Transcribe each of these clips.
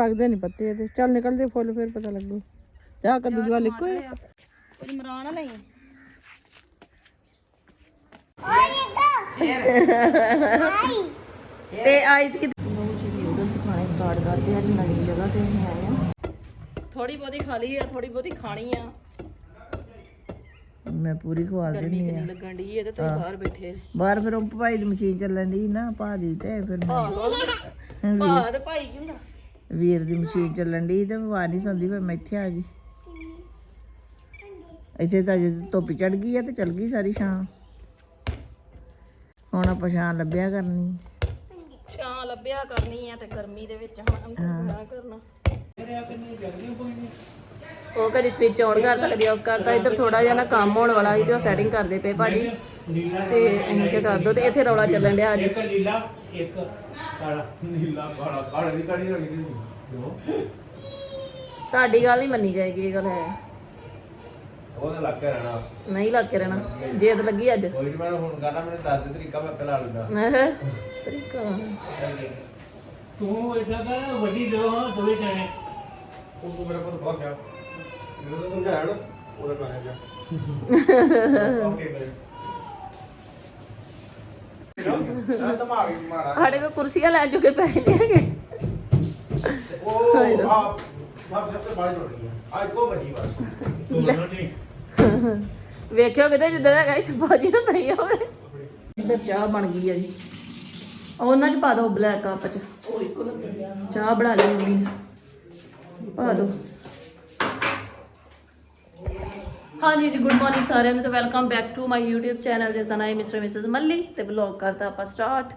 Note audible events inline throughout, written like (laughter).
ਲੱਗਦੇ ਨਹੀਂ ਪੱਤੇ ਇਹਦੇ। ਚੱਲ ਨਿਕਲਦੇ ਫੁੱਲ ਫਿਰ ਪਤਾ ਲੱਗੂ। ਜਾ ਕੱਦੂ ਦੀ ਵਾਲ ਇੱਕੋ ਹੀ ਆ। ਕੁਝ ਮਰਾ ਨਾ ਲਈ ਤੇ ਆਈਸ ਕਿ ਲੋ ਜੀ ਨਿਊਡਲਸ ਖਾਣੇ ਸਟਾਰਟ ਕਰਦੇ ਆ। ਅੱਜ ਨਵੀਂ ਜਗ੍ਹਾ ਤੇ ਅਸੀਂ ਆਏ ਆ। ਥੋੜੀ ਬਹੁਤੀ ਖਾ ਲਈ ਆ ਥੋੜੀ ਬਹੁਤੀ ਖਾਣੀ ਆ। ਮੈਂ ਪੂਰੀ ਖਵਾ ਗਰਮੀ ਕਿੰਨੀ ਲੱਗਣ ਦੀ ਹੈ ਤੇ ਤੁਸੀਂ ਬਾਹਰ ਬੈਠੇ। ਬਾਹਰ ਫਿਰ ਉਹ ਭਾਈ ਦੀ ਮਸ਼ੀਨ ਚੱਲਣ ਦੀ ਨਾ ਭਾ ਦੀ ਤੇ ਫਿਰ ਮੈਂ ਭਾਅ ਤੇ ਭਾਈ ਕੀ ਹੁੰਦਾ? ਵੀਰ ਦੀ ਮਸ਼ੀਨ ਚੱਲਣ ਦੀ ਤੇ ਆਵਾਜ਼ ਨਹੀਂ ਸੁਣਦੀ ਫਿਰ ਮੈਂ ਇੱਥੇ ਆ ਗਈ। ਇੱਥੇ ਤਾਂ ਜੇ ਧੁੱਪ ਚੜ ਗਈ ਆ ਤੇ ਚੱਲ ਗਈ ਸਾਰੀ ਛਾਂ। ਹੁਣ ਆਪਾਂ ਛਾਂ ਲੱਭਿਆ ਕਰਨੀ। ਛਾਂ ਲੱਭਿਆ ਕਰਨੀ ਆ ਤੇ ਗਰਮੀ ਦੇ ਵਿੱਚ ਹੁਣ ਅੰਦਰ ਕਰਨਾ। ਉਹ ਕਦੀ ਸਵਿਚ ਆਨ ਕਰਤਾ ਕਦੀ ਆਫ ਕਰਤਾ ਇੱਧਰ ਥੋੜਾ ਜਿਹਾ ਨਾ ਕੰਮ ਹੋਣ ਵਾਲਾ ਸੀ ਤੇ ਉਹ ਸੈਟਿੰਗ ਕਰਦੇ ਪਏ ਭਾਜੀ। ਤੇ ਅਸੀਂ ਕੀ ਕਰ ਦੋ ਤੇ ਇੱਥੇ ਰੌਲਾ ਚੱਲਣ ਡਿਆ ਅੱਜ। ਇੱਕ ਨੀਲਾ ਇੱਕ ਕਾਲਾ। ਨੀਲਾ ਕਾਲਾ ਕਾਲਾ ਦੀ ਕਾਲੀ ਰੰਗ ਦੀ ਦੋ ਤੁਹਾਡੀ ਗੱਲ ਹੀ ਮੰਨੀ ਜਾਏਗੀ ਇਹ ਗੱਲ ਹੈ। ਉਹਦਾ ਲੱਗ ਕੇ ਰਹਿਣਾ। ਨਹੀਂ ਲੱਗ ਕੇ ਰਹਿਣਾ। ਜੇਦ ਲੱਗੀ ਅੱਜ। ਕੋਈ ਮੈਂ ਹੁਣ ਗਾਣਾ ਮੈਨੂੰ ਦੱਸ ਦੇ ਤਰੀਕਾ ਮੈਂ ਪਹਿਲਾਂ ਲੂੰਗਾ। ਅਹ, ਤਰੀਕਾ। ਤੂੰ ਕਰ ਵੱਡੀ ਦੋ ਹਾਂ ਦੋਵੇਂ ਜਾਣੇ। ਉਹ ਤੂੰ ਮੇਰਾ ਪੁੱਤ ਬਹੁਤ ਗਿਆ ਮੈਨੂੰ ਤਾਂ ਸਮਝਾਇਆ ਨਾ ਉਹਦਾ ਕਹਾਂ ਜਾ ਓਕੇ ਬਈ ਨਾ ਦਿਮਾਗ ਹੀ ਮਾਰਾ। ਸਾਡੇ ਕੋ ਕੁਰਸੀਆਂ ਲੈ ਚੁੱਕੇ ਪੈ ਹੈਗੇ ਉਹ ਆਪ ਬਾਪ ਜਬ ਤੱਕ ਬਾਈ ਜੋੜ ਰਹੀ ਹੈ ਅੱਜ ਕੋ ਬਜੀ ਬਸ ਤੂੰ ਨਹੀਂ ਵੇਖਿਓ ਕਿਤੇ ਜਿੱਦਾਂ ਦਾ ਗਾਈ ਬਾਜੀ ਨਾ ਪਈ ਹੋਵੇ। ਇੱਧਰ ਚਾਹ ਬਣ ਗਈ ਆ ਜੀ। ਉਹਨਾਂ ਚ ਪਾ ਦਿਓ ਬਲੈਕ ਕੱਪ ਚ। ਚਾਹ ਬਣਾ ਲਈ ਮੰਮੀ ਨੇ। ਪਾ ਦਿਓ ਹਾਂਜੀ ਜੀ ਗੁੱਡ ਮਾਰਨਿੰਗ ਸਾਰਿਆਂ ਨੂੰ ਤੇ welcome back to my YouTube channel ਜਿਸ ਦਾ ਨਾਮ ਹੈ ਮਿਸਟਰ ਮਿਸਿਸ ਮੱਲੀ ਤੇ ਵਲੌਗ ਕਰਤਾ ਆਪਾਂ ਸਟਾਰਟ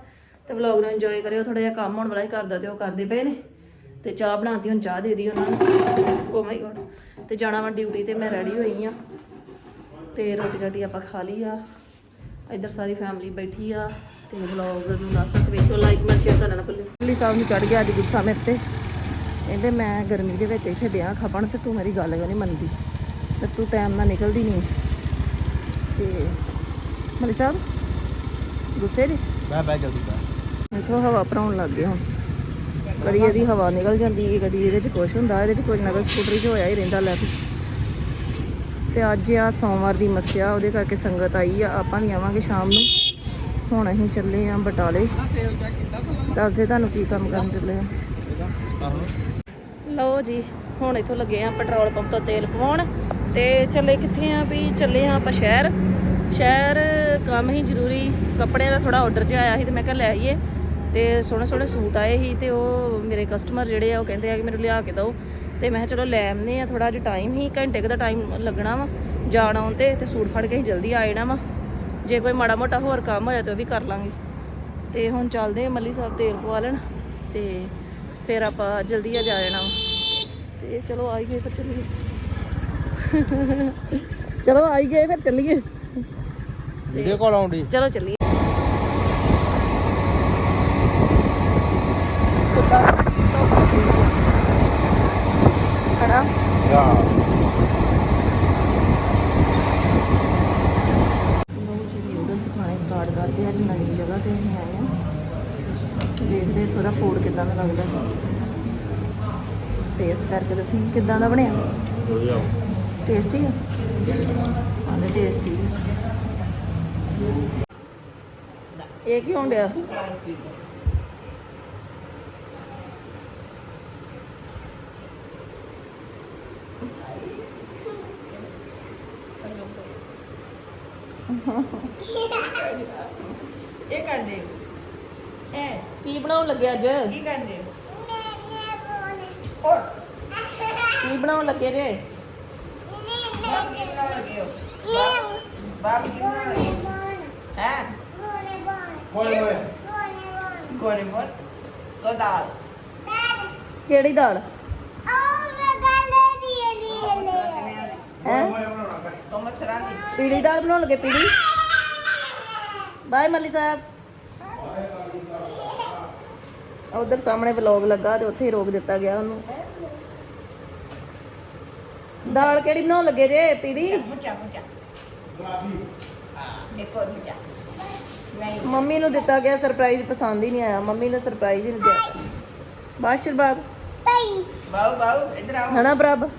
ਤੇ ਵਲੌਗ ਨੂੰ ਇੰਜੋਏ ਕਰਿਓ ਥੋੜਾ ਜਿਹਾ ਕੰਮ ਹੋਣ ਵਾਲਾ ਹੀ ਕਰਦਾ ਤੇ ਉਹ ਕਰਦੇ ਪਏ ਨੇ। ਤੇ ਚਾਹ ਬਣਾਤੀ, ਹੁਣ ਚਾਹ ਦੇ ਦੀ ਉਹਨਾਂ ਨੂੰ। ਓ ਮਾਈ ਗੋਡ ਤੇ ਜਾਣਾ ਵਾ ਡਿਊਟੀ ਤੇ, ਮੈਂ ਰੈਡੀ ਹੋਈ ਆ। ਤੇ ਰੋਟੀ ਰਾਟੀ ਆਪਾਂ ਖਾ ਲਈ ਆ। ਇੱਧਰ ਸਾਰੀ ਫੈਮਿਲੀ ਬੈਠੀ ਆ। ਤੇ ਵਲੌਗ ਨੂੰ ਲਾਸਟ ਤੱਕ ਵੇਖਿਓ ਲਾਈਕ ਮੈਂ ਸ਼ੇਅਰ ਕਰਨਾ ਨਾ ਭੁੱਲਿਓ ਸਾਹਿਬ ਨੂੰ ਚੜ ਗਿਆ ਅੱਜ ਗੁੱਸਾ ਮੇਰੇ ਤੇ। ਕਹਿੰਦੇ ਮੈਂ ਗਰਮੀ ਦੇ ਵਿੱਚ ਇੱਥੇ ਵਿਆਹ ਖਪਣ ਤੇ ਤੂੰ ਮੇਰੀ ਗੱਲ ਕਿਉਂ ਨਹੀਂ ਮੰਨਦੀ? ਤੇ ਤੂੰ ਟਾਈਮ ਨਾਲ ਨਿਕਲਦੀ ਨਹੀਂ। ਤੇ ਮਲੀ ਸਾਹਿਬ ਗੁੱਸੇ ਜੀ? ਮੈਂ ਬੈ ਜਲਦੀ ਬੈ ਇਥੋਂ ਹਵਾ ਭਰਾਉਣ ਲੱਗ ਗਏ ਹੁਣ। ਕਦੀ ਇਹਦੀ ਹਵਾ ਨਿਕਲ ਜਾਂਦੀ ਹੈ ਕਦੀ ਇਹਦੇ 'ਚ ਕੁਛ ਹੁੰਦਾ ਇਹਦੇ 'ਚ ਕੁਝ ਨਾ ਕੁਛ ਸਕੂਟਰੀ 'ਚ ਹੋਇਆ ਹੀ ਰਹਿੰਦਾ ਲੈ ਤੇ ਅੱਜ ਆ ਸੋਮਵਾਰ ਦੀ ਮੱਸਿਆ ਉਹਦੇ ਕਰਕੇ ਸੰਗਤ ਆਈ ਆ ਆਪਾਂ ਵੀ ਆਵਾਂਗੇ ਸ਼ਾਮ ਨੂੰ। ਹੁਣ ਅਸੀਂ ਚੱਲੇ ਆ ਬਟਾਲੇ। ਦੱਸਦੇ ਤੁਹਾਨੂੰ ਕੀ ਕੰਮ ਕਰਨ ਚੱਲੇ ਆ। ਲਓ ਜੀ, ਹੁਣ ਇੱਥੋਂ ਲੱਗੇ ਆ ਪੈਟਰੋਲ ਪੰਪ ਤੋਂ ਤੇਲ ਪਵਾਉਣ ਤੇ ਚੱਲੇ ਕਿੱਥੇ ਆ ਵੀ ਚੱਲੇ ਆ ਆਪਾਂ ਸ਼ਹਿਰ। ਸ਼ਹਿਰ ਕੰਮ ਹੀ ਜ਼ਰੂਰੀ, ਕੱਪੜਿਆਂ ਦਾ ਥੋੜਾ ਆਰਡਰ ਜਿਹਾ ਆਇਆ ਸੀ ਤੇ ਮੈਂ ਕਿਹਾ ਲੈ ਆਈਏ। ਤੇ ਸੋਹਣੇ ਸੋਹਣੇ ਸੂਟ ਆਏ ਸੀ ਤੇ ਉਹ ਮੇਰੇ ਕਸਟਮਰ ਜਿਹੜੇ ਆ ਉਹ ਕਹਿੰਦੇ ਆ ਕਿ ਮੈਨੂੰ ਲਿਆ ਕੇ ਦਿਓ। ਤੇ ਮੈਂ ਕਿਹਾ ਚਲੋ ਲੈ ਆਉਂਦੇ ਆ ਥੋੜਾ ਜਿਹਾ ਟਾਈਮ ਹੀ, ਘੰਟੇ ਕੁ ਦਾ ਟਾਈਮ ਲੱਗਣਾ ਵਾ ਜਾਣ ਆਉਣ ਤੇ ਤੇ ਸੂਟ ਫੜ ਕੇ ਹੀ ਜਲਦੀ ਆ ਜਾਣਾ ਵਾ। ਜੇ ਕੋਈ ਮਾੜਾ ਮੋਟਾ ਹੋਰ ਕੰਮ ਹੋਇਆ ਤੇ ਉਹ ਵੀ ਕਰ ਲਾਂਗੇ। ਤੇ ਹੁਣ ਚੱਲਦੇ ਆ ਮੱਲੀ ਸਾਹਿਬ ਤੇਲ ਪਵਾ ਲੈਣ ਤੇ ਫਿਰ ਆਪਾਂ ਜਲਦੀ ਆ ਜਾ ਜਾਣਾ ਵਾ। ਤੇ ਚਲੋ ਆਈ ਗਏ ਫਿਰ ਚੱਲੀਏ। ਚਲੋ ਆਈ ਗਏ ਫਿਰ ਚੱਲੀਏ। ਵੀਡੀਓ ਕਾਲ ਆਉਂਦੀ। ਚਲੋ ਚੱਲੀਏ। ਖੜਾ। ਯਾ ਕਰਦੇ ਆ ਅੱਜ ਨਵੀਂ ਜਗ੍ਹਾ ਤੇ ਅਸੀਂ ਆਏ ਆ ਦੇਖਦੇ ਥੋੜਾ ਫੂਡ ਕਿਦਾਂ ਦਾ ਲੱਗਦਾ। ਟੇਸਟ ਕਰਕੇ ਦੱਸੀ ਕਿਦਾਂ ਦਾ ਬਣਿਆ? ਵਧੀਆ। ਟੇਸਟੀ ਹੈ ਆਂਦੇ ਟੇਸਟੀ ਇਹ ਕੀ ਹੋਣ ਡਿਆ? ਇਹ ਕਰਨੇ। ਇਹ ਕੀ ਬਣਾਉਣ ਲੱਗੇ ਅੱਜ? ਕੀ ਕਰਨੇ? ਕੀ ਬਣਾਉਣ ਲੱਗੇ ਜੇ? ਕਿਹੜੀ ਦਾਲ? ਹੈ ਕੋ ਮਸਰਾਂ ਦੀ ਪੀੜੀ ਦਾਲ ਬਣਾਉਣ ਲੱਗੇ ਪੀੜੀ ਬਾਏ ਮੱਲੀ ਸਾਹਿਬ। ਉਧਰ ਸਾਹਮਣੇ ਵਲੌਗ ਲੱਗਾ ਤੇ ਉੱਥੇ ਹੀ ਰੋਕ ਦਿੱਤਾ ਗਿਆ ਉਹਨੂੰ। ਦਾਲ ਕਿਹੜੀ ਬਣਾਉਣ ਲੱਗੇ ਜੇ ਪੀੜੀ? ਮੁੱਚਾ ਮੁੱਚਾ ਇੱਕ ਹੋਰ ਮੁੱਚਾ ਨਹੀਂ। ਮੰਮੀ ਨੂੰ ਦਿੱਤਾ ਗਿਆ ਸਰਪ੍ਰਾਈਜ਼ ਪਸੰਦ ਹੀ ਨਹੀਂ ਆਇਆ। ਮੰਮੀ ਨੂੰ ਸਰਪ੍ਰਾਈਜ਼ ਹੀ ਨਹੀਂ ਦਿੱਤਾ ਬਾਸ਼ਰ ਬਾਬ ਬਾਉ ਬਾਉ ਇਧਰ ਆਓ। ਹਨਾ ਪ੍ਰਭ?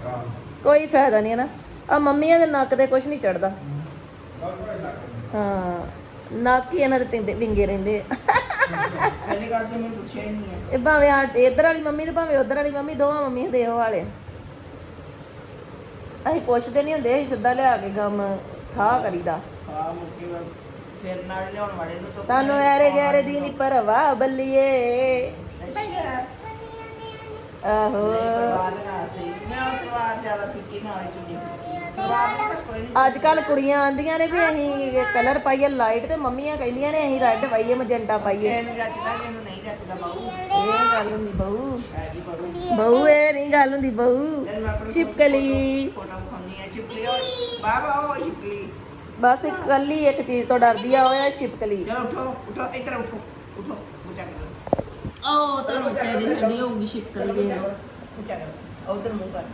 ਕੋਈ ਫਾਇਦਾ ਨਹੀਂ ਹੈ ਨਾ ਆ ਮੰਮੀਆਂ ਦੇ ਨੱਕ ਤੇ ਕੁਝ ਨਹੀਂ ਚੜਦਾ। ਹਾਂ ਨੱਕ ਹੀ ਇਹਨਾਂ ਦੇ ਤਿੰਦੇ ਵਿੰਗੇ ਰਹਿੰਦੇ ਆ। ਪਹਿਲੀ ਗੱਲ ਤੇ ਮੈਨੂੰ ਪੁੱਛਿਆ ਹੀ ਨਹੀਂ ਹੈ। ਇਹ ਭਾਵੇਂ ਆ ਇੱਧਰ ਵਾਲੀ ਮੰਮੀ ਤੇ ਭਾਵੇਂ ਉਧਰ ਵਾਲੀ ਮੰਮੀ ਦੋਵਾਂ ਮੰਮੀਆਂ ਦੇ ਉਹ ਵਾਲੇ ਆ। ਅਸੀਂ ਪੁੱਛਦੇ ਨਹੀਂ ਹੁੰਦੇ ਅਸੀਂ ਸਿੱਧਾ ਲਿਆ ਕੇ ਗਮ ਠਾ ਕਰੀਦਾ। ਹਾਂ ਮੁੱਕੀ ਵਾ- ਫਿਰ ਨਾਲ ਲਿਆਉਣ ਵਾਲੇ ਨੂੰ ਤਾਂ ਸਾਨੂੰ ਐਰੇ ਗੈਰੇ ਦੀ ਨਹੀਂ ਪਰਵਾ ਬੱਲੀਏ। ਅੱਛਾ। ਆਹੋ। ਬਾਦ ਨਾ ਸਹੀ। ਮੈਂ ਉਹ ਸਲਵਾਰ ਜ਼ਿਆਦਾ ਫਿੱਕੀ ਨਾਲ ਹੀ ਚੁੰਨੀ ਫਿੱਕੀ। ਸਲਵਾਰ ਦਾ ਤਾਂ ਕੋਈ ਨਹੀਂ ਅੱਜ ਕੱਲ ਕੁੜੀਆਂ ਆਂਦੀਆਂ ਨੇ ਵੀ ਅਸੀਂ ਕਲਰ ਪਾਈਏ ਲਾਈਟ ਤੇ ਮੰਮੀਆਂ ਕਹਿੰਦੀਆਂ ਨੇ ਅਸੀਂ ਰੈੱਡ ਪਾਈਏ ਮਜੰਟਾ ਪਾਈਏ। ਇਹਨੂੰ ਜੱਚਦਾ ਕਿ ਇਹਨੂੰ ਨਹੀਂ ਜੱਚਦਾ ਬਾਉ ਇਹ ਗੱਲ ਹੁੰਦੀ ਬਹੂ। ਹੈਗੀ ਬਾਉ ਬਹੂ ਇਹ ਨਹੀਂ ਗੱਲ ਹੁੰਦੀ ਬਹੂ। ਜਦ ਮੈਂ ਆਪਣੀ ਛਿਪਕਲੀ ਫੋਟੋ ਖਾਣੀ ਹੈ ਛਿਪਲੀ ਓਏ ਬਾਬਾ ਉਹ ਛਿਪਲੀ ਬਸ ਇੱਕ ਕੱਲੀ ਇੱਕ ਚੀਜ਼ ਤੋਂ ਡਰਦੀ ਆ ਉਹ ਹੈ ਛਿਪਕਲੀ ਚਲੋ ਉਠੋ ਉਠੋ ਇੱਧਰ ਉਠੋ ਉਠੋ ਬੁਚਾ ਕਰੋ। ਉਹ ਤੁਹਾਨੂੰ ਕਹਿੰਦੀ ਹੁੰਦੀ ਹੋਊਗੀ ਛਿਪਕਲੀ ਦੇ ਬੁਚਾ ਕਰੋ। ਉਧਰ ਮੂੰਹ ਕਰ।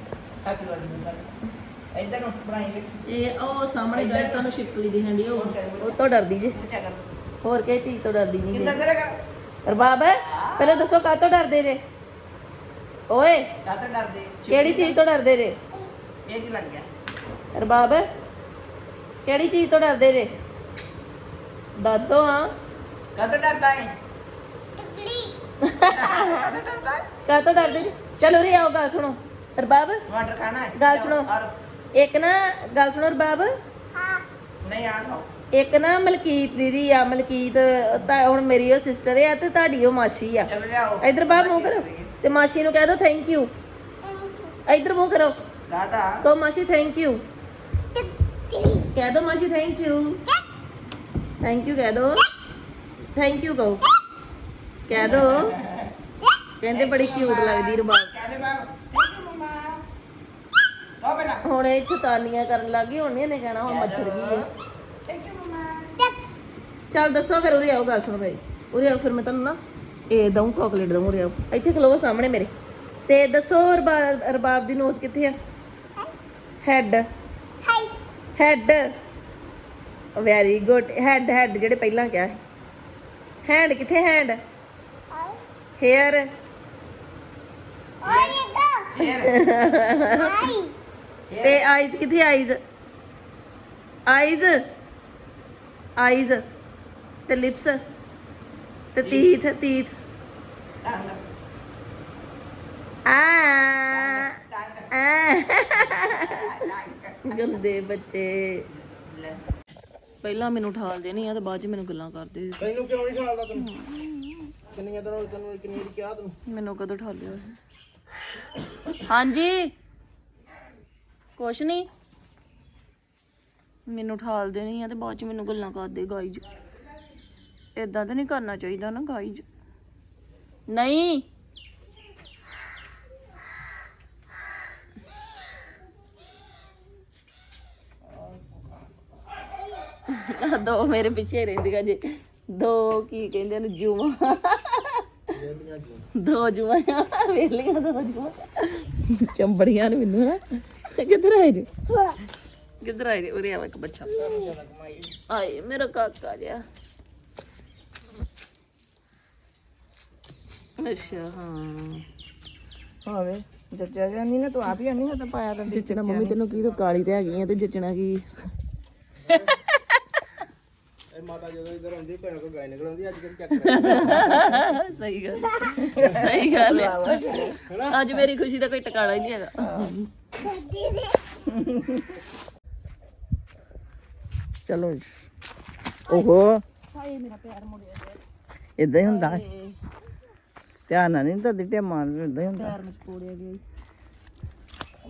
ਹੈਪੀ ਵਾਲੀ ਮੂੰਹ ਕਰ। ਇੱਧਰ ਨੂੰ ਬਣਾਈ ਵੇਖ। ਇਹ ਉਹ ਸਾਹਮਣੇ ਗਾਇ ਤੁਹਾਨੂੰ ਛਿਪਕਲੀ ਦੀ ਹੰਡੀ ਉਹ ਉਹ ਤੋਂ ਡਰਦੀ ਜੇ। ਬੁਚਾ ਕਰੋ। ਹੋਰ ਕਿਹ ਚੀਜ਼ ਤੋਂ ਡਰਦੀ ਨਹੀਂ ਕਿੰਨਾ ਜੇ ਦਰ ਕਰ? ਰਬਾਬ ਪਹਿਲਾਂ ਦੱਸੋ ਕਾਹ ਤੋਂ ਡਰਦੇ ਜੇ? ਓਏ ਕਾ ਤਾਂ ਡਰਦੇ? ਕਿਹੜੀ ਚੀਜ਼ ਤੋਂ ਡਰਦੇ ਜੇ? ਇਹ ਕੀ ਲੱਗ ਗਿਆ? ਰਬਾਬ ਕਿਹੜੀ ਚੀਜ਼ ਤੋਂ ਡਰਦੇ ਜੇ? ਦੱਸੋ ਹਾਂ। ਕਾ ਤਾਂ ਡਰਦਾ ਹੈ ਟਕਲੀ ਕਾ ਤਾਂ ਡਰਦਾ ਹੈ ਡਰਦੇ ਜੇ? ਚਲੋ ਰੇ ਆਓ ਗੱਲ ਸੁਣੋ। ਰਬਾਬ ਟਮਾਟਰ ਖਾਣਾ ਹੈ ਗੱਲ ਸੁਣੋ। ਇੱਕ ਨਾ ਗੱਲ ਸੁਣੋ ਰਬਾਬ। ਨਹੀਂ ਆ ਖਾਓ ਇੱਕ ਨਾ ਮਲਕੀਤ ਦੀਦੀ ਆ ਮਲਕੀਤ ਤਾਂ ਹੁਣ ਮੇਰੀ ਉਹ ਸਿਸਟਰ ਆ ਤੇ ਤੁਹਾਡੀ ਉਹ ਮਾਸੀ ਆ। ਚਲੋ ਲਿਆਓ। ਇਧਰ ਬਾਹਰ ਮੂੰਹ ਕਰੋ। ਤੇ ਮਾਸੀ ਨੂੰ ਕਹਿ ਦੋ ਥੈਂਕ ਯੂ ਇਧਰ ਮੂੰਹ ਕਰੋ। ਰਾਧਾ। ਕਹੋ ਮਾਸੀ ਥੈਂਕ ਯੂ ਕਹਿ ਦੋ ਮਾਸੀ ਥੈਂਕ ਯੂ ਥੈਂਕ ਯੂ ਕਹਿ ਦੋ। ਥੈਂਕ ਯੂ ਕਹੋ। ਕਹਿ ਦੋ। ਕਹਿੰਦੇ ਬੜੀ ਕਿਊਟ ਲੱਗਦੀ ਰਬਾਬ ਕਹਦੇ ਬਾਬ ਥੈਂਕ ਯੂ ਮਮਾ ਕਹੋ ਪਹਿਲਾਂ। ਹੁਣ ਇਹ ਛਤਾਨੀਆਂ ਕਰਨ ਲੱਗੀ ਹੁਣ ਨੀ ਇਹਨੇ ਕਹਿਣਾ ਹੁਣ ਮੱਛਰ ਗਈ ਮਮਾ ਚੱਲ ਦੱਸੋ ਫਿਰ ਉਰੇ ਆਓ ਗੱਲ ਸੁਣੋ ਭਾਈ ਉਰੇ ਆਓ ਫਿਰ ਮੈਂ ਤੁਹਾਨੂੰ ਨਾ ਇਹ ਦਊਂ ਚਾਕਲੇਟ ਦਊਂ ਉਰੇ ਆਓ। ਇੱਥੇ ਖਲੋ ਸਾਹਮਣੇ ਮੇਰੇ। ਤੇ ਦੱਸੋ ਰਬਾਬ ਰਬਾਬ ਦੀ ਨੋਜ਼ ਕਿੱਥੇ ਆ? Head head very good head head ਜਿਹੜੇ ਪਹਿਲਾਂ ਕਿਹਾ ਸੀ। ਹੈਂਡ ਕਿੱਥੇ ਹੈਂਡ ਹੇਅਰ ਤੇ ਆਈਜ਼ ਕਿੱਥੇ ਆਈਜ਼ ਆਈਜ਼ ਆਈਜ਼ ਤੇ ਲਿਪਸ ਤੇ ਤੀਥ ਤੀਥ। ਆ ਗੰਦੇ ਬੱਚੇ। ਲੈ। ਪਹਿਲਾਂ ਮੈਨੂੰ ਠਾਲ ਦੇਣੀ ਆ ਤੇ ਬਾਅਦ ਚ ਮੈਨੂੰ ਗੱਲਾਂ ਕਰਦੇ। ਸੀ। ਤੈਨੂੰ ਕਿਉਂ ਨਹੀਂ ਖਾਲਦਾ ਤੈਨੂੰ? ਕਿੰਨੀਆਂ ਦਿਨੋਂ ਤੈਨੂੰ ਕਿੰਨੀ ਵਾਰੀ ਕਿਹਾ ਤੈਨੂੰ? ਮੈਨੂੰ ਕਦੋਂ ਠਾਲਿਆ ਹਾਂਜੀ। ਕੁਛ ਨਹੀਂ। ਮੈਨੂੰ ਠਾਲ ਦੇਣੀ ਆ ਤੇ ਬਾਅਦ ਚ ਮੈਨੂੰ ਗੱਲਾਂ ਕਰਦੇ ਗਾਈਜ ਇਦਾਂ ਤਾਂ ਨਹੀਂ ਕਰਨਾ ਚਾਹੀਦਾ ਨਾ ਗਾਈਜ ਨਹੀਂ। ਦੋ ਮੇਰੇ ਪਿੱਛੇ ਰਹਿੰਦੀਆਂ ਜੇ। ਦੋ ਕੀ ਕਹਿੰਦੇ ਨੇ, ਜੂਆਂ। ਦੋ ਜੁਆਆਂ ਵੇਲੀਆਂ ਦੋ ਜੂਆਂ। ਚੰਬੜੀਆਂ ਨੇ ਮੈਨੂੰ ਨਾ। ਕਿੱਧਰ ਆਏ ਜੀ? ਕਿੱਧਰ ਆਏ ਜੀ? ਉਰੇ ਆ ਇੱਕ ਬੱਚਾ। ਆਏ, ਮੇਰਾ ਕਾਕਾ ਜਿਹਾ। ਅੱਛਾ ਹਾਂ। ਹੋਵੇ ਜੱਜਾ ਜਾਨੀ ਨਾ ਤੂੰ ਆਪ ਹੀ ਆਨੀ ਤਾਂ ਪਾਇਆ ਤਾਂ ਜੱਚਣਾ ਮੰਮੀ ਤੈਨੂੰ ਕੀ ਤੂੰ ਕਾਲੀ ਤੇ ਹੈਗੀ ਆ ਤੇ ਜੱਚਣਾ ਕੀ? ਇਹ ਮਾਤਾ ਜਦੋਂ ਇੱਧਰ ਆਉਂਦੀ ਕੋਈ ਨਾ ਕੋਈ ਗਾਇ ਨਿਕਲ ਆਉਂਦੀ ਅੱਜ ਕੱਲ੍ਹ ਚੱਕ (laughs) ਸਹੀ ਗੱਲ ਸਹੀ ਗੱਲ ਹੈ ਅੱਜ ਮੇਰੀ ਖੁਸ਼ੀ ਦਾ ਕੋਈ ਟਿਕਾਣਾ ਹੀ ਨਹੀਂ ਹੈਗਾ। ਚਲੋ ਜੀ। ਓਹੋ। ਇਦਾਂ ਹੀ ਹੁੰਦਾ। ਹੈ। ਧਿਆਨ ਨਾਲ ਨਹੀਂ ਤਾਂ ਦਿੱਤੇ ਮਾਰ ਹੀ ਹੁੰਦਾ। ਪੈਰ ਵਿੱਚ ਕੋੜਿਆ ਗਿਆ ਈ।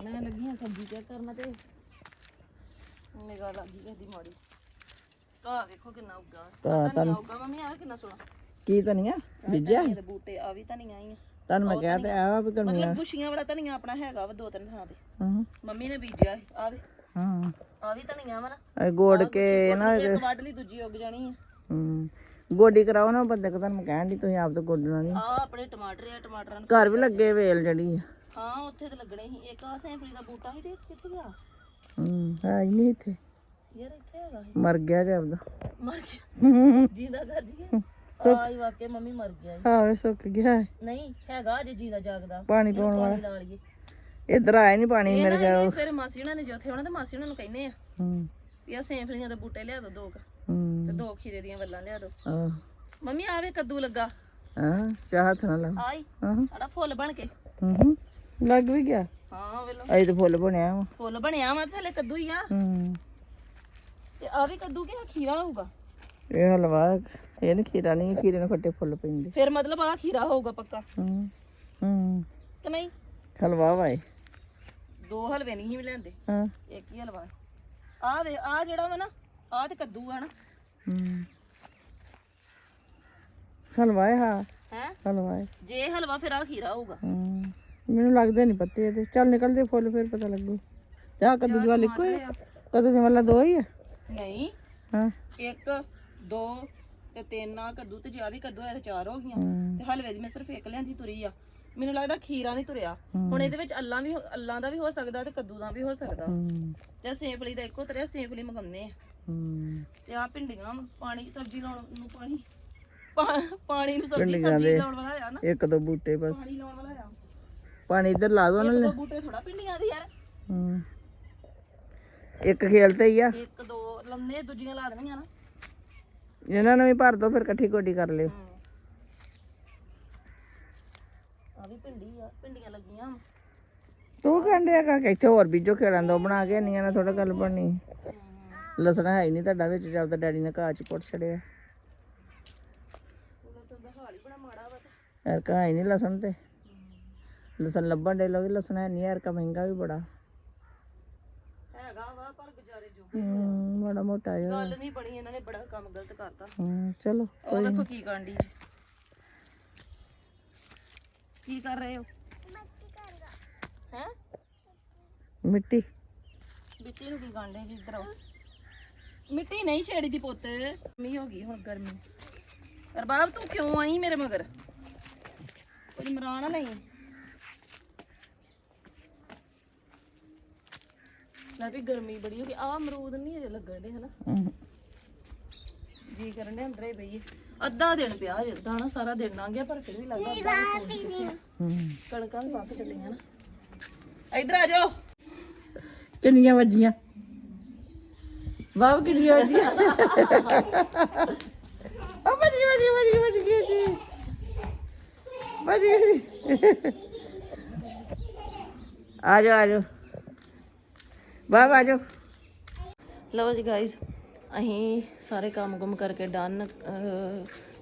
ਮੈਂ ਲੱਗੀ ਸਬਜ਼ੀ ਚੈੱਕ ਕਰਨ ਤੇ ਨਿਗਾਹ ਲੱਗੀ ਕਹਦੀ ਮਾੜੀ। ਕਾ ਵੇਖੋ ਕਿੰਨਾ ਉੱਗਾ। ਤਾਂ ਤੁਹਾਨੂੰ ਉੱਗਾ ਮੰਮੀ ਆ ਕਿੰਨਾ ਸੋਹਣਾ। ਕੀ ਧਨੀਆ? ਬੀਜਿਆ? ਧਨੀਏ ਦੇ ਬੂਟੇ ਆ ਵੀ ਧਨੀਆ ਹੀ ਆ। ਤੁਹਾਨੂੰ ਮੈਂ ਕਿਹਾ ਤੇ ਆ ਵੀ ਗਰਮੀਆਂ ਮਤਲਬ ਗੁਸ਼ੀਆਂ ਵਾਲਾ ਧਨੀਆ ਆਪਣਾ ਹੈਗਾ ਵਾ ਦੋ ਤਿੰਨ ਥਾਂ ਤੇ। ਹਾਂ। ਮੰਮੀ ਨੇ ਬੀਜਿਆ ਸੀ। ਆ ਵੀ ਹਾਂ। ਆ ਵੀ ਧਨੀਆ ਵਾ ਨਾ। ਇਹ ਗੋੜ ਕੇ ਨਾ ਇੱਕ ਵੱਢ ਲਈ ਦੂਜੀ ਉੱਗ ਜਾਣੀ ਆ। ਹਮ, ਗੋਡੀ ਕਰਾਓ ਨਾ ਬੰਦੇ ਕੋ ਤੁਹਾਨੂੰ ਕਹਿਣ ਦੀ ਤੁਸੀਂ ਆਪ ਤਾਂ ਗੋਡਣਾ ਨਹੀਂ ਆ ਆਪਣੇ ਟਮਾਟਰ ਆ ਟਮਾਟਰਾਂ ਨੂੰ ਘਰ ਵੀ ਲੱਗੇ ਵੇਲ ਜਿਹੜੀ ਆ। ਹਾਂ ਉੱਥੇ ਤੇ ਲੱਗਣੇ ਸੀ। ਇੱਕ ਆ ਸੈਂਪਲੀ ਦਾ ਬੂਟਾ ਸੀ ਤੇ ਕਿੱਥੇ ਗਿਆ? ਹੂੰ ਹੈ ਹੀ ਨਹੀਂ ਇੱਥੇ। ਯਾਰ ਇੱਥੇ ਹੈਗਾ ਸੀ। ਮਰ ਗਿਆ ਜਾਪਦਾ ਮਰ ਗਿਆ। ਜਿੰਦਾ ਕਰ ਜੀ। ਸੁੱਕ ਆਈ ਵਾਕੇ ਮੰਮੀ ਮਰ ਗਿਆ ਈ। ਹਾਂ ਸੁੱਕ ਗਿਆ ਹੈ। ਨਹੀਂ ਹੈਗਾ ਅਜੇ ਜੀਦਾ ਜਾਗਦਾ। ਪਾਣੀ ਪਾਉਣ ਵਾਲਾ। ਪਾਣੀ ਲਾ ਲਈਏ। ਇੱਧਰ ਆਇਆ ਨਹੀਂ ਪਾਣੀ ਇਹ ਮੇਰੇ ਨਾ ਇਹ ਸਵੇਰੇ ਮਾਸੀ ਉਹਨਾਂ ਨੇ ਜਿੱਥੇ ਆਉਣਾ ਤੇ ਮਾਸੀ ਉਹਨਾਂ ਨੂੰ ਕਹਿੰਦੇ ਆ ਹੂੰ। ਵੀ ਆ ਸੇਂਫਲੀਆਂ ਦੇ ਬੂਟੇ ਲਿਆ ਦੋ ਦੋ ਕੁ, ਤੇ ਦੋ ਖੀਰੇ ਦੀਆਂ ਵੱਲਾਂ ਲਿਆ ਦੋ। ਆਹ। ਮੰਮੀ ਆਵੇ ਕੱਦੂ ਲੱਗਾ। ਹਾਂ ਚਾਹ ਹੱਥ ਨਾਲ ਲਾ ਆਈ ਹਾਂ ਸਾਡਾ ਫੁੱਲ ਬਣ ਕੇ। ਹੂੰ ਲੱਗ ਵੀ ਗਿਆ? ਹਾਂ ਵੇਲੋ। ਅਜੇ ਤਾਂ ਫੁੱਲ ਬਣਿਆ ਵਾ। ਫੁੱਲ ਬਣਿਆ ਵਾ ਤੇ ਹਲੇ ਕੱਦੂ ਹੀ ਆ। ਹੂੰ। ਤੇ ਆ ਵੀ ਕੱਦੂ ਕਿ ਖੀਰਾ ਹੋਊਗਾ। ਇਹ ਹਲਵਾ ਇਹ ਨਹੀਂ ਖੀਰਾ ਨਹੀਂ ਖੀਰੇ ਨੂੰ ਖੱਟੇ ਫੁੱਲ ਪੈਂਦੇ। ਫਿਰ ਮਤਲਬ ਆ ਖੀਰਾ ਹੋਊਗਾ ਪੱਕਾ। ਹੂੰ ਹੂੰ। ਕਿ ਨਹੀਂ? ਹਲਵਾ ਵਾਏ ਦੋ ਹਲਵੇ ਨਹੀਂ ਸੀ ਲੈਂਦੇ ਹਾਂ। ਇੱਕ ਹੀ ਹਲਵਾ। ਆ ਵੇ ਆ ਜਿਹੜਾ ਵਾ ਨਾ ਆ ਤੇ ਕੱਦੂ ਆ ਨਾ। ਹੂੰ। ਹਲਵਾ ਹੈ ਹਾਂ ਹੈ? ਹਲਵਾ ਹੈ। ਜੇ ਹਲਵਾ ਫਿਰ ਆ ਖੀਰਾ ਹੋਊਗਾ। ਹੂੰ। ਮੈਨੂੰ ਲੱਗਦੇ ਨਹੀਂ ਪੱਤੇ ਇਹਦੇ। ਚੱਲ ਨਿਕਲਦੇ ਫੁੱਲ ਫਿਰ ਪਤਾ ਲੱਗੂ। ਜਾ ਕੱਦੂ ਦੀ ਵਾਲ ਇੱਕੋ ਹੀ ਆ? ਕੱਦੂ ਦੀ ਵਾਲਾ ਦੋ ਹੀ ਆ? ਨਹੀਂ। ਹਾਂ। ਇੱਕ ਦੋ ਤੇ ਤਿੰਨ। ਆ ਕੱਦੂ ਤੇ ਜਿਆ ਵੀ ਕੱਦੂ ਆ ਤੇ ਚਾਰ ਹੋ ਗਈਆਂ। ਤੇ ਹਲਵੇ ਦੀ ਮੈਂ ਸਿਰਫ ਇੱਕ ਲਿਆਂਦੀ ਤੁਰੀ ਆ। ਮੈਨੂੰ ਲੱਗਦਾ ਖੀਰਾ ਨਹੀਂ ਤੁਰਿਆ। ਹੁਣ ਇਹਦੇ ਵਿੱਚ ਅੱਲਾਂ ਵੀ ਅੱਲਾਂ ਦਾ ਵੀ ਹੋ ਸਕਦਾ ਤੇ ਕੱਦੂ ਦਾ ਵੀ ਹੋ ਸਕਦਾ। ਤੇ ਸੇਫਲੀ ਦਾ ਇੱਕੋ ਤਰਿਆ ਸੇਫਲੀ ਮੰਗਾਉਂਦੇ ਆ। ਹੂੰ ਤੇ ਆ ਭਿੰਡੀਆਂ ਵਾਂ, ਪਾਣੀ ਸਬਜ਼ੀ ਲਾਉਣ ਨੂੰ ਪਾਣੀ। ਪਾ- ਪਾਣੀ ਨੂੰ ਸਬਜ਼ੀ ਭਿੰਡੀਆਂ ਸਬਜ਼ੀ ਦੇ। ਲਾਉਣ ਵਾਲਾ ਆ ਨਾ। ਇੱਕ ਦੋ ਬੂਟੇ ਬਸ। ਪਾਣੀ ਲਾਉਣ ਵਾਲਾ ਆ। ਪਾਣੀ ਇੱਧਰ ਲਾ ਦੋ ਨਾ ਇੱਕ ਦੋ ਬੂਟੇ ਥੋੜਾ ਭਿੰਡੀਆਂ ਦੇ ਯਾਰ। ਹੂੰ। ਇੱਕ ਖੇਲਤੇ ਹੀ ਆ। ਇੱਕ ਦੋ ਲੰਨੇ ਦੂਜੀਆਂ ਲਾ ਦੇਣੀਆਂ ਨਾ। ਇਹਨਾਂ ਨੂੰ ਵੀ ਭਰ ਦੋ ਫਿਰ ਇਕੱਠੀ ਕੋਟੀ ਕਰ ਲਿਓ। ਆ ਵੀ ਭਿੰਡੀ ਆ ਭਿੰਡੀਆਂ ਲੱਗੀਆਂ। ਵਾਂ। ਤੂੰ ਕਹਿੰਦੇ ਕਾ ਕਿ ਇੱਥੇ ਹੋਰ ਬੀਜੋ ਖੇਲਾਂ ਦੋ ਬਣਾ ਕੇ ਨਹੀਂ ਨਾ ਥੋੜਾ ਗੱਲ ਬਣਨੀ। ਲਸਣ ਹੈ ਹੀ ਨਹੀਂ ਤੁਹਾਡਾ ਵਿੱਚ ਚੱਲਦਾ ਡੈਡੀ ਨੇ ਘਾਹ ਚ ਪੁੱਟ ਛੜਿਆ ਲਸਣ ਦਾ ਹਾਲ ਹੀ ਬੜਾ ਮਾੜਾ ਵਾ ਤੇ। ਯਾਰ ਕਾ ਹੀ ਨਹੀਂ ਲਸਣ ਤੇ। ਲਸਣ ਲੱਭਣ ਦੇ ਲੋਗੇ ਲਸਣ ਹੈ ਨਹੀਂ ਯਾਰ ਕਾ ਮਹਿੰਗਾ ਵੀ ਬੜਾ। ਹੈਗਾ ਵਾ ਪਰ ਗੁਜ਼ਾਰੇ ਜੋ ਹੂੰ ਬੜਾ ਮੋਟਾ ਜਿਹਾ। ਗੱਲ ਨਹੀਂ ਬਣੀ ਇਹਨਾਂ ਨੇ ਬੜਾ ਕੰਮ ਗਲਤ ਕਰਤਾ। ਹੂੰ ਚਲੋ ਉਹ ਦੇਖੋ ਕੀ ਕਾਂਡੀ ਜੀ। ਕੀ ਕਰ ਰਹੇ ਹੋ? ਹੈ? ਮਿੱਟੀ। ਮਿੱਟੀ ਨੂੰ ਕੀ ਕਾਂਡੇ ਜੀ ਇੱਧਰ ਆਓ। ਮਿੱਟੀ ਨਹੀਂ ਛੇੜੀ ਦੀ ਪੁੱਤ। ਮੀ ਹੋ ਗਈ ਹੁਣ ਗਰਮੀ। ਰਬਾਬ ਤੂੰ ਕਿਉਂ ਆਈ ਮੇਰੇ ਮਗਰ? ਕੁਝ ਮਰਾਣਾ ਨਹੀਂ। ਲੈ ਵੀ ਗਰਮੀ ਬੜੀ ਹੋ ਗਈ। ਆ ਅਮਰੂਦ ਨਹੀਂ ਅਜੇ ਲੱਗਣ ਦੇ ਹਨਾ। ਜੀ ਕਰਨ ਦੇ ਅੰਦਰੇ ਬਈਏ। ਅੱਧਾ ਦਿਨ ਪਿਆ ਜੇ ਅੱਧਾ ਨਾ ਸਾਰਾ ਦਿਨ ਲੰਘ ਗਿਆ ਪਰ ਫਿਰ ਵੀ ਲੱਗਦਾ ਅੱਧਾ ਵੀ ਆ। ਕਣਕਾਂ ਵੀ ਪੱਕ ਚੱਲੀਆਂ ਨਾ। ਇੱਧਰ ਆ ਜਾਓ। ਕਿੰਨੀਆਂ ਵੱਜੀਆਂ? ਵਾਹ ਕਿੰਨੀਆਂ ਵੱਜੀਆਂ ਆ ਵੱਜ ਗਈ ਵੱਜ ਗਈ ਵੱਜ ਗਈ ਵੱਜ ਗਈ ਜੀ। ਵੱਜ ਗਈ ਆ ਜਾਓ ਆ ਜਾਓ। ਵਾਹ ਆ ਜਾਓ। ਲਓ ਜੀ ਗਾਇਜ਼ ਅਸੀਂ ਸਾਰੇ ਕੰਮ ਗੁੰਮ ਕਰਕੇ ਡਨ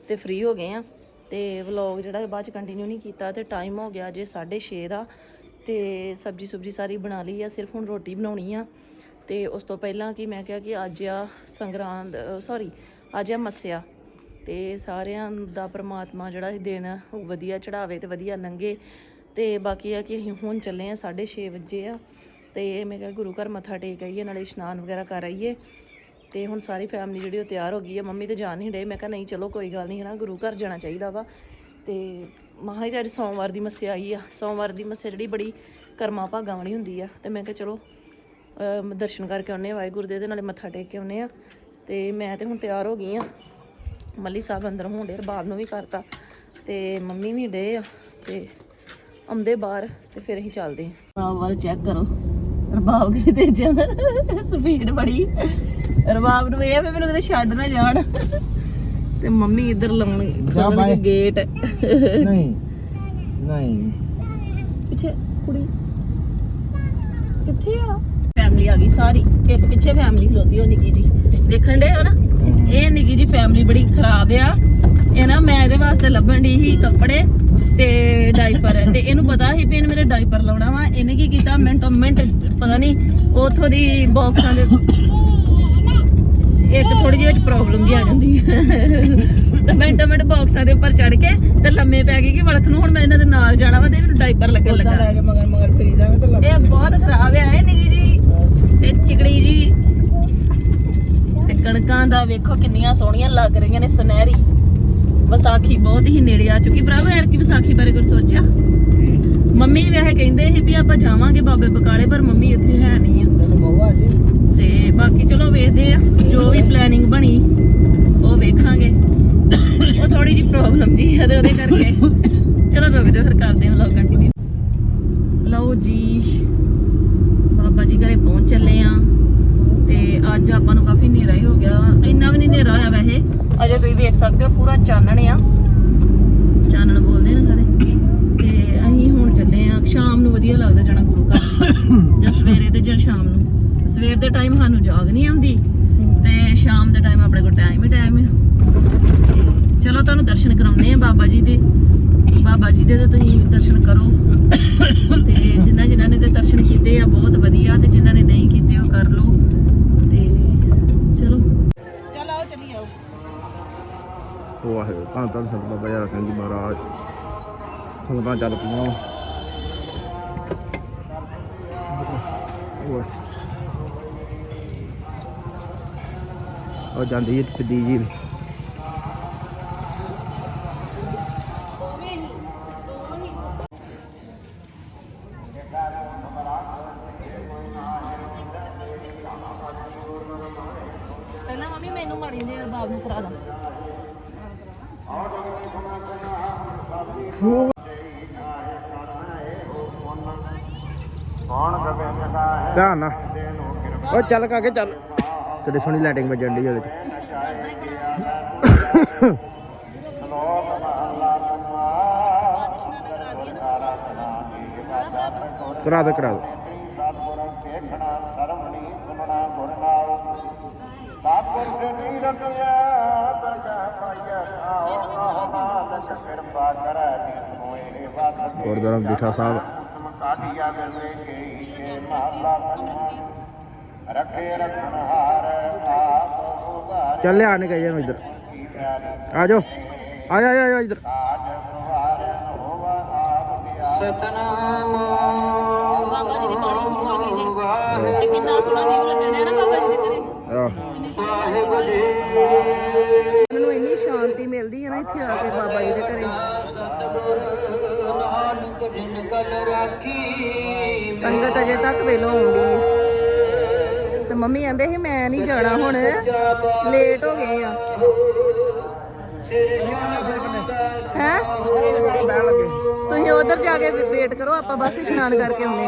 ਤੇ ਫ੍ਰੀ ਹੋ ਗਏ ਆ। ਤੇ ਵਲੌਗ ਜਿਹੜਾ ਬਾਅਦ ਚ ਕੰਟੀਨਿਊ ਨਹੀਂ ਕੀਤਾ, ਤੇ ਟਾਈਮ ਹੋ ਗਿਆ ਜੇ 6:30 ਦਾ। ਤੇ ਸਬਜੀ ਸੁਬਜੀ ਸਾਰੀ ਬਣਾ ਲਈ ਆ, ਸਿਰਫ ਹੁਣ ਰੋਟੀ ਬਣਾਉਣੀ ਆ। ਤੇ ਉਸ ਤੋਂ ਪਹਿਲਾਂ ਕਿ ਮੈਂ ਕਿਹਾ ਕਿ ਅੱਜ ਆ ਸੰਗਰਾਂਦ ਸੌਰੀ ਅੱਜ ਆ ਮੱਸਿਆ ਤੇ ਸਾਰਿਆਂ ਦਾ ਪ੍ਰਮਾਤਮਾ ਜਿਹੜਾ ਇਹ ਦਿਨ ਉਹ ਵਧੀਆ ਚੜਾਵੇ ਤੇ ਵਧੀਆ ਲੰਘੇ ਤੇ ਬਾਕੀ ਆ ਕਿ ਅਸੀਂ ਹੁਣ ਚੱਲੇ ਆ 6:30 ਵਜੇ ਆ ਤੇ ਮੈਂ ਕਿਹਾ ਗੁਰੂ ਘਰ ਮੱਥਾ ਟੇਕ ਆਈਏ, ਨਾਲੇ ਇਸ਼ਨਾਨ ਵਗੈਰਾ ਕਰ ਆਈਏ ਤੇ ਹੁਣ ਸਾਰੀ ਫੈਮਿਲੀ ਜਿਹੜੀ ਉਹ ਤਿਆਰ ਹੋ ਗਈ ਹੈ ਮੰਮੀ ਤੇ ਜਾਣ ਨਹੀਂ ਡੇ ਮੈਂ ਕਿਹਾ ਨਹੀਂ ਚਲੋ ਕੋਈ ਗੱਲ ਨਹੀਂ ਹੈ ਨਾ ਗੁਰੂ ਘਰ ਜਾਣਾ ਚਾਹੀਦਾ ਵਾ ਤੇ ਮਹਾਰਾਜ ਅੱਜ ਸੋਮਵਾਰ ਦੀ ਮੱਸਿਆ ਆਈ ਆ, ਸੋਮਵਾਰ ਦੀ ਮੱਸਿਆ ਜਿਹੜੀ ਬੜੀ ਕਰਮਾ ਭਾਗਾਂ ਵਾਲੀ ਹੁੰਦੀ ਆ ਤੇ ਮੈਂ ਕਿਹਾ ਚਲੋ ਦਰਸ਼ਨ ਕਰਕੇ ਆਉਨੇ ਆ ਵਾਹਿਗੁਰੂ ਦੇ ਤੇ ਨਾਲੇ ਮੱਥਾ ਟੇਕ ਕੇ ਆਉਨੇ ਆ ਤੇ ਮੈਂ ਤੇ ਹੁਣ ਤਿਆਰ ਹੋ ਗਈ ਆ ਮੱਲੀ ਸਾਹਿਬ ਅੰਦਰ ਡੇ ਰਬਾਬ ਨੂੰ ਵੀ ਕਰਤਾ। ਤੇ ਮੰਮੀ ਵੀ ਡੇ ਆ ਤੇ ਆਉਂਦੇ ਬਾਹਰ ਤੇ ਫਿਰ ਅਸੀਂ ਚੱਲਦੇ ਆ ਰਬਾਬ ਵੱਲ ਚੈੱਕ ਕਰੋ। ਰਬਾਬ ਕਿਤੇ ਤੇ ਜਾਣਾ ਸਪੀਡ ਬੜੀ। ਰਬਾਬ ਨੂੰ ਇਹ ਆ ਵੀ ਮੈਨੂੰ ਕਿਤੇ ਛੱਡ ਨਾ ਜਾਣ। ਤੇ ਮੰਮੀ ਇੱਧਰ ਲਾਉਣ ਖੋਲਣਗੇ ਗੇਟ ਨਹੀਂ ਨਹੀਂ। ਪਿੱਛੇ ਕੁੜੀ। ਕਿੱਥੇ ਆ? ਫੈਮਿਲੀ ਆ ਗਈ ਸਾਰੀ। ਇੱਕ ਪਿੱਛੇ ਫੈਮਿਲੀ ਖਲੋਤੀ ਹੋ ਨਿੱਕੀ ਜੀ ਦੇਖਣ ਦੇ ਹੋ ਨਾ? ਇਹ ਨਿੱਕੀ ਜੀ ਫੈਮਿਲੀ ਬੜੀ ਖਰਾਬ ਆ। ਇਹ ਨਾ ਮੈਂ ਇਹਦੇ ਵਾਸਤੇ ਲੱਭਣ ਦੀ ਸੀ ਕੱਪੜੇ ਤੇ ਡਾਈਪਰ ਤੇ ਇਹਨੂੰ ਪਤਾ ਸੀ ਵੀ ਇਹਨੇ ਮੇਰੇ ਡਾਈਪਰ ਲਾਉਣਾ ਵਾ। ਇਹਨੇ ਕੀ ਕੀਤਾ? ਮਿੰਟੋ ਮਿੰਟ ਪਤਾ ਨਹੀਂ ਉਥੋਂ ਦੀ ਬਾਕਸਾਂ ਦੇ ਇੱਕ ਥੋੜੀ ਜਿਹੀ ਵਿੱਚ ਪ੍ਰੋਬਲਮ ਜੀ ਆ ਜਾਂਦੀ। ਹੈ ਤੇ ਮਿੰਟੋ ਮਿੰਟ ਬਾਕਸਾਂ ਦੇ ਉੱਪਰ ਚੜ ਕੇ ਤੇ ਲੰਮੇ ਪੈ ਗਈ ਕਿ ਵਲਖ ਨੂੰ ਹੁਣ ਮੈਂ ਇਹਨਾਂ ਦੇ ਨਾਲ ਜਾਣਾ ਵਾ ਤੇ ਮੈਨੂੰ ਡਾਈਪਰ ਲੱਗਣ ਲੱਗਾ। ਇਹ ਬਹੁਤ ਖਰਾਬ ਆ। ਇਹ ਨਿੱਕੀ ਜੀ ਚਿਕੜੀ ਜੀ। ਤੇ ਕਣਕਾਂ ਦਾ ਵੇਖੋ ਕਿੰਨੀਆਂ ਸੋਹਣੀਆਂ ਲੱਗ ਰਹੀਆਂ ਨੇ ਸੁਨਹਿਰੀ। ਵਿਸਾਖੀ ਬਹੁਤ ਹੀ ਨੇੜੇ ਆ ਚੁੱਕੀ। ਭਰਾਵੋ ਯਾਰ ਕੀ ਵਿਸਾਖੀ ਬਾਰੇ ਕੁਝ ਸੋਚਿਆ? ਮੰਮੀ ਵੀ ਵੈਸੇ ਕਹਿੰਦੇ ਸੀ ਵੀ ਆਪਾਂ ਜਾਵਾਂਗੇ ਬਾਬੇ ਬਕਾਲੇ ਪਰ ਮੰਮੀ ਇੱਥੇ ਹੈ ਨਹੀਂ ਆ। ਜੀ। ਤੇ ਬਾਕੀ ਚਲੋ ਵੇਖਦੇ ਆ। ਜੋ ਵੀ ਪਲੈਨਿੰਗ ਬਣੀ ਉਹ ਵੇਖਾਂਗੇ। ਉਹ ਥੋੜੀ ਜਿਹੀ ਪ੍ਰੋਬਲਮ ਜੀ ਹੈ ਤੇ ਉਹਦੇ ਕਰਕੇ। ਚਲੋ ਰੁਕ ਜਾਓ ਫਿਰ ਕਰਦੇ ਹਾਂ ਵਲੌਗ ਕੰਟੀਨਿਊ ਲਓ ਜੀ ਬਾਬਾ ਜੀ ਘਰੇ ਪਹੁੰਚ ਚੱਲੇ ਆ ਤੇ ਅੱਜ ਆਪਾਂ ਨੂੰ ਕਾਫੀ ਹਨੇਰਾ ਹੀ ਹੋ ਗਿਆ ਇੰਨਾ ਵੀ ਨਹੀਂ ਹਨੇਰਾ ਹੋਇਆ ਵੈਸੇ ਅਜੇ ਤੁਸੀਂ ਵੇਖ ਸਕਦੇ ਹੋ, ਪੂਰਾ ਚਾਨਣ ਆ। ਚਾਨਣ ਬੋਲਦੇ ਨੇ ਸਾਰੇ। ਤੇ ਅਸੀਂ ਹੁਣ ਚੱਲੇ ਆ, ਸ਼ਾਮ ਨੂੰ ਵਧੀਆ ਲੱਗਦਾ ਜਾਣਾ ਗੁਰੂ ਘਰ। ਜਾਂ ਸਵੇਰੇ ਤੇ ਜਾਂ ਸ਼ਾਮ ਨੂੰ। ਸਵੇਰ ਦੇ ਟਾਈਮ ਸਾਨੂੰ ਜਾਗ ਨਹੀਂ ਆਉਂਦੀ। ਤੇ ਸ਼ਾਮ ਦੇ ਟਾਈਮ ਆਪਣੇ ਕੋਲ ਟਾਈਮ ਹੀ ਟਾਈਮ ਹੈ ਚਲੋ ਤੁਹਾਨੂੰ ਦਰਸ਼ਨ ਕਰਾਉਨੇ ਆ ਬਾਬਾ ਜੀ ਦੇ। ਬਾਬਾ ਜੀ ਦੇ ਤੇ ਤੁਸੀਂ ਦਰਸ਼ਨ ਕਰੋ। ਤੇ ਜਿਨ੍ਹਾਂ ਜਿਨ੍ਹਾਂ ਨੇ ਤੇ ਦਰਸ਼ਨ ਕੀਤੇ ਆ, ਬਹੁਤ ਵਧੀਆ। ਤੇ ਜਿਨ੍ਹਾਂ ਨੇ ਨਹੀਂ ਕੀਤੇ, ਉਹ ਕਰ ਲਓ ਤੇ ਚਲੋ ਚਲ ਆਓ ਚਲੀ ਆਓ ਵਾਹਿਗੁਰੂ ਧੰਨ ਤਾਂ ਸਤ ਬਾਬਾ ਯਾਰ ਸਿੰਘ ਜੀ ਮਹਾਰਾਜ ਸੰਗਤਾਂ ਚੱਲ ਪਈਆਂ। ਉਹ ਜਾਂਦੀ ਹੈ ਪਿੱਦੀ ਜੀ ਪਹਿਲਾਂ ਮੰਮੀ ਮੈਨੂੰ ਮਾੜੀ ਦੇ ਬਾਬ ਨੂੰ ਕਰਾ ਦਾਂ ਧਿਆਨ ਨਾਲ ਉਹ ਚੱਲ ਕਾਕੇ ਚੱਲ। ਕਿੱਡੀ ਸੋਹਣੀ ਲਾਈਟਿੰਗ ਵੱਜਣ ਦੀ ਉਹਦੇ ਚ। ਕਰਾ ਦੇ ਕਰਾ ਦੇ। ਗੁਰਦੁਆਰਾ ਬਿਠਾ ਸਾਹਿਬ। ਚੱਲ ਲਿਆ ਨੇ ਗਏ ਨੂੰ ਇੱਧਰ। ਆ ਜਾਓ। ਆ ਜਾ ਆ ਜਾ ਇੱਧਰ। ਬਾਬਾ ਜੀ ਦੀ ਬਾਣੀ ਸ਼ੁਰੂ ਹੋ ਗਈ ਜੀ। ਤੇ ਕਿੰਨਾ ਸੋਹਣਾ ਵਿਊ ਲੱਗਣ ਨਾ ਬਾਬਾ ਜੀ ਦੇ ਘਰੇ। ਮੈਨੂੰ ਇੰਨੀ ਸ਼ਾਂਤੀ ਮਿਲਦੀ ਹੈ ਨਾ ਇੱਥੇ ਆ ਕੇ ਬਾਬਾ ਜੀ ਦੇ ਘਰੇ। ਸੰਗਤ ਅਜੇ ਤੱਕ ਵੇਲੋਂ ਆਉਂਦੀ ਹੈ। ਤੇ ਮੰਮੀ ਕਹਿੰਦੇ ਸੀ ਮੈਂ ਨਹੀਂ ਜਾਣਾ ਹੁਣ। ਲੇਟ ਹੋ ਗਏ ਆ। ਹੈ? ਤੁਸੀਂ ਉਧਰ ਜਾ ਕੇ ਵੇਟ ਕਰੋ, ਆਪਾਂ ਬਸ ਇਸ਼ਨਾਨ ਕਰਕੇ ਆਉਂਦੇ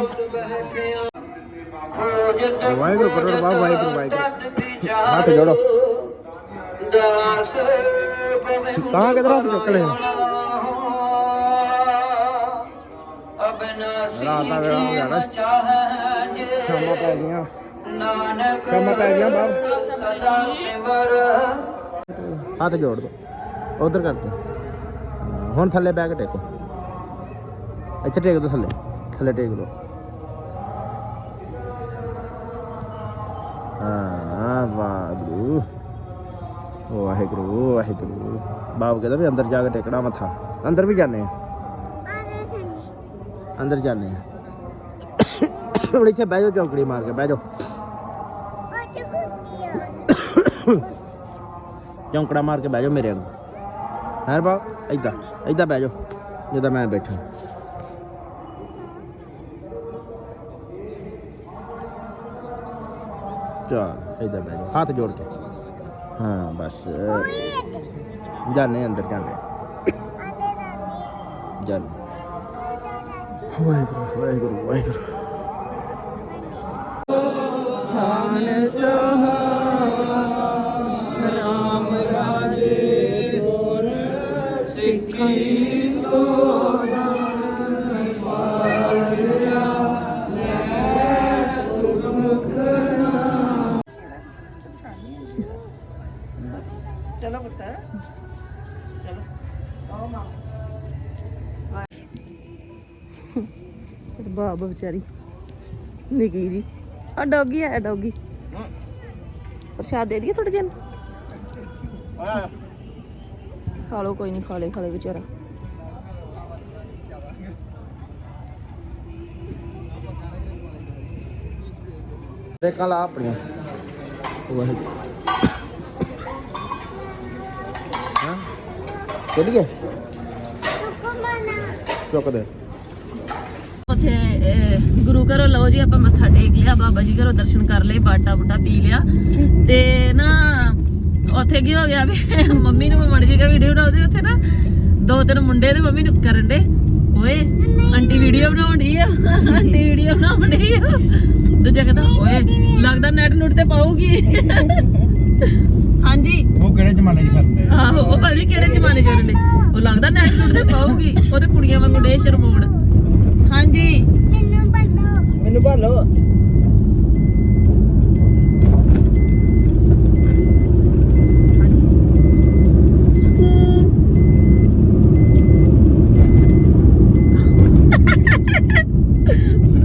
ਵਾਹਿਗੁਰੂ ਕਰੋ ਬਾਬਾ ਵਾਹਿਗੁਰੂ ਵਾਹਿਗੁਰੂ। ਹੱਥ ਜੋੜੋ। ਤਾਂ ਕਿਧਰ ਹੱਥ ਚੁੱਕ ਰਾਤ ਦਾ ਵੇਲਾ ਹੋ ਗਿਆ ਨਾ। ਸ਼ਾਮਾਂ ਪੈ ਗਈਆਂ। ਬਾਬ ਹੱਥ ਜੋੜ ਦੋ। ਉਧਰ ਕਰ ਦੋ। ਹੁਣ ਥੱਲੇ ਬੈਗ ਟੇਕੋ। ਇੱਥੇ ਟੇਕ ਦੋ ਥੱਲੇ। ਥੱਲੇ ਟੇਕ ਦੋ। ਹਾਂ ਵਾਹਿਗੁਰੂ। ਵਾਹਿਗੁਰੂ ਵਾਹਿਗੁਰੂ। ਬਾਬ ਕਹਿੰਦਾ ਵੀ ਅੰਦਰ ਜਾ ਕੇ ਟੇਕਣਾ ਮੱਥਾ। ਅੰਦਰ ਵੀ ਜਾਂਦੇ ਆ। ਅੰਦਰ ਜਾਂਦੇ ਆ। ਹੁਣ ਇੱਥੇ ਬਹਿ ਜਾਓ ਚੌਕੜੀ ਮਾਰ ਕੇ ਬਹਿ ਜਾਓ। ਚੌਂਕੜਾ ਮਾਰ ਕੇ ਬਹਿ ਜਾਓ ਮੇਰੇ ਅੱਗੇ ਹੈ ਬਾ ਏਦਾਂ ਏਦਾਂ ਬਹਿ ਜਾਓ, ਜਿੱਦਾਂ ਮੈਂ ਬੈਠਾ। ਚਲ, ਏਦਾਂ ਬਹਿ ਜਾਓ, ਹੱਥ ਜੋੜ ਕੇ। ਹਾਂ, ਬਸ। ਜਾਣੇ ਅੰਦਰ ਜਾਂਦੇ ਜਾਣੇ ਵਾਹਿਗੁਰੂ ਵਾਹਿਗੁਰੂ ਵਾਹਿਗੁਰੂ। ਧਾਨ ਚਲੋ ਪੁੱਤ ਚਲੋ ਆਓ ਮਾਂ ਬਾਬਾ ਵਿਚਾਰੀ ਨਿੱਕੀ ਜੀ ਆ ਡੌਗੀ ਹੈ ਡੌਗੀ ਪ੍ਰਸ਼ਾਦ ਦੇ ਦਈਏ ਥੋੜੇ ਜਿਹਾ ਨੂੰ? ਖਾ ਲਓ ਕੋਈ ਨਹੀਂ ਖਾ ਲੈ ਖਾ ਲੈ ਵਿਚਾਰਾ। ਬ੍ਰੇਕਾਂ ਲਾ ਆਪਣੀਆਂ। ਵਾਹਿਗੁਰੂ ਹਾਂ? ਚੱਲੀਏ? ਚੁੱਕ ਦੇ ਉੱਥੇ ਗੁਰੂ ਘਰੋਂ ਲਓ ਜੀ ਆਪਾਂ ਮੱਥਾ ਟੇਕ ਲਿਆ ਬਾਬਾ ਜੀ ਘਰੋਂ ਦਰਸ਼ਨ ਕਰ ਲਏ ਬਾਟਾ ਬੁਟਾ ਪੀ ਲਿਆ। ਤੇ ਨਾ ਉੱਥੇ ਕੀ ਹੋ ਗਿਆ ਵੀ ਮੰਮੀ ਨੂੰ ਮੈਂ ਮੜ ਜੀਗਾ ਵੀਡੀਓ ਬਣਾਉਂਦੇ ਉੱਥੇ ਨਾ ਦੋ ਤਿੰਨ ਮੁੰਡੇ ਤੇ ਮੰਮੀ ਨੂੰ ਕਰਨ ਦੇ ਓਏ ਆਂਟੀ ਵੀਡੀਓ ਬਣਾਉਣੀ ਆ ਆਂਟੀ ਵੀਡੀਓ ਬਣਾਉਣੀ ਆ। ਦੂਜਾ ਕਹਿੰਦਾ ਓਏ ਲੱਗਦਾ ਨੈਟ ਨੂਟ ਤੇ ਪਾਉਗੀ ਹਾਂਜੀ। ਉਹ ਕਿਹੜੇ ਜ਼ਮਾਨੇ 'ਚ ਕਰਦੇ ਆਹੋ ਉਹ ਨੀ ਕਿਹੜੇ ਜ਼ਮਾਨੇ ਚ ਰਹਿੰਦੇ ਉਹ ਲੱਗਦਾ ਨੈਟ ਨੂਟ ਤੇ ਪਾਉਗੀ ਉਹ ਤੇ ਕੁੜੀਆਂ ਵਾਂਗੂ ਡੇ ਸ਼ਰਮਾਉਣ। ਹਾਂਜੀ। ਮੈਨੂੰ ਭਾਲੋ।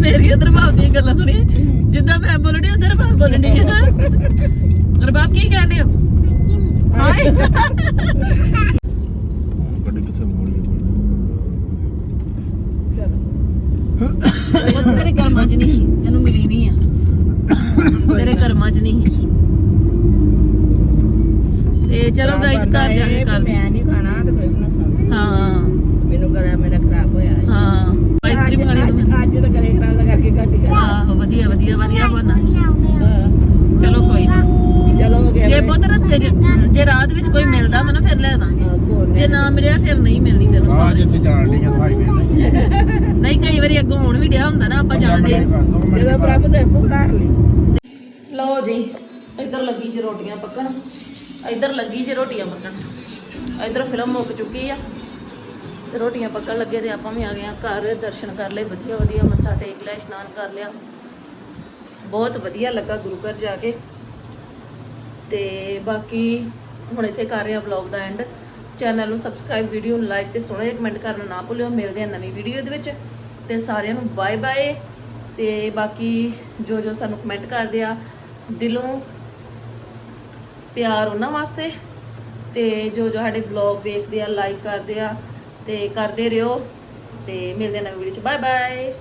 ਮੇਰੀ ਉਧਰ ਬਾਪ ਦੀਆਂ ਗੱਲਾਂ ਸੁਣੀ ਜਿੱਦਾਂ ਮੈਂ ਬੋਲਣੀ ਉਧਰ ਬਾਪ ਬੋਲਣੀ ਆ ਰਬਾਬ ਕੀ ਕਹਿੰਦੇ ਹੋ ਹਾਏ ਗੱਡੀ ਕਿੱਥੇ ਮੋੜੀ ਉਹ ਤੇਰੇ ਕਰਮਾਂ 'ਚ ਨਹੀਂ ਇਹਨੂੰ ਮਿਲੀ ਨਹੀਂ ਆ। ਤੇਰੇ ਕਰਮਾਂ 'ਚ ਨਹੀਂ। ਤੇ ਚਲੋ ਗਾਇਸ ਘਰ ਜਾ ਕੇ ਕਰਦੇ ਮੈਂ ਨਹੀਂ ਖਾਣਾ ਤੇ ਕੋਈ ਨਾ ਖਾਵੇ ਹਾਂ ਮੈਨੂੰ ਗਲਾ ਮੇਰਾ ਖਰਾਬ ਹੋਇਆ ਹੈ ਹਾਂ ਆਈਸਕ੍ਰੀਮ ਖਾਣੀ ਅੱਜ ਤੂੰ ਅੱਜ ਤਾਂ ਗਲੇ ਖਰਾਬ ਦਾ ਕਰਕੇ ਘੱਟ ਗਿਆ ਆਹੋ ਵਧੀਆ ਵਧੀਆ ਵਧੀਆ ਬਣਾ ਚਲੋ ਕੋਈ ਨਾ ਚਲੋ ਹੋ ਜੇ ਰਾਤ ਵਿੱਚ ਕੋਈ ਮਿਲਦਾ ਮੈਨੂੰ ਫਿਰ ਲੈ ਦਾਂਗੇ। ਜੇ ਨਾ ਮਿਲਿਆ ਫਿਰ ਨਹੀਂ ਮਿਲਣੀ ਤੈਨੂੰ ਆ ਸੌਰੀ ਜਿੱਥੇ ਜਾਣ ਡੀਆਂ ਹਾਈਵੇ ਤੇ ਨਹੀਂ ਕਈ ਵਾਰੀ ਅੱਗੋਂ ਹੋਣ ਵੀ ਡਿਆ ਹੁੰਦਾ ਨਾ ਆਪਾਂ ਜਾਣਦੇ ਜਦੋਂ ਪ੍ਰਭ ਦੇ ਪੁਕਾਰ ਲਈ। ਲਓ ਜੀ ਇੱਧਰ ਲੱਗੀ ਸੀ ਰੋਟੀਆਂ ਪੱਕਣ। ਇੱਧਰ ਲੱਗੀ ਸੀ ਰੋਟੀਆਂ ਪੱਕਣ। ਇੱਧਰ ਫਿਲਮ ਮੁੱਕ ਚੁੱਕੀ ਆ। ਤੇ ਰੋਟੀਆਂ ਪੱਕਣ ਲੱਗੇ ਤੇ ਆਪਾਂ ਵੀ ਆ ਗਏ ਆ ਘਰ ਦਰਸ਼ਨ ਕਰ ਲਏ ਵਧੀਆ ਵਧੀਆ ਮੱਥਾ ਟੇਕ ਲਿਆ ਇਸ਼ਨਾਨ ਕਰ ਲਿਆ। ਬਹੁਤ ਵਧੀਆ ਲੱਗਾ ਗੁਰੂ ਘਰ ਜਾ ਕੇ। ਤੇ ਬਾਕੀ ਹੁਣ ਇੱਥੇ ਕਰ ਰਿਹਾ ਵਲੌਗ ਦਾ ਐਂਡ ਚੈਨਲ ਨੂੰ ਸਬਸਕ੍ਰਾਈਬ ਵੀਡੀਓ ਨੂੰ ਲਾਈਕ ਤੇ ਸੋਹਣਾ ਜਿਹਾ ਕਮੈਂਟ ਕਰਨਾ ਨਾ ਭੁੱਲਿਓ। ਮਿਲਦੇ ਆ ਨਵੀਂ ਵੀਡੀਓ ਦੇ ਵਿੱਚ। ਤੇ ਸਾਰਿਆਂ ਨੂੰ ਬਾਏ ਬਾਏ ਤੇ ਬਾਕੀ ਜੋ ਜੋ ਸਾਨੂੰ ਕਮੈਂਟ ਕਰਦੇ ਆ, ਦਿਲੋਂ ਪਿਆਰ ਉਹਨਾਂ ਵਾਸਤੇ। ਤੇ ਜੋ ਜੋ ਸਾਡੇ ਵਲੌਗ ਵੇਖਦੇ ਆ ਲਾਈਕ ਕਰਦੇ ਆ, ਤੇ ਕਰਦੇ ਰਹੋ। ਤੇ ਮਿਲਦੇ ਆ ਨਵੀਂ ਵੀਡੀਓ ਚ। Bye bye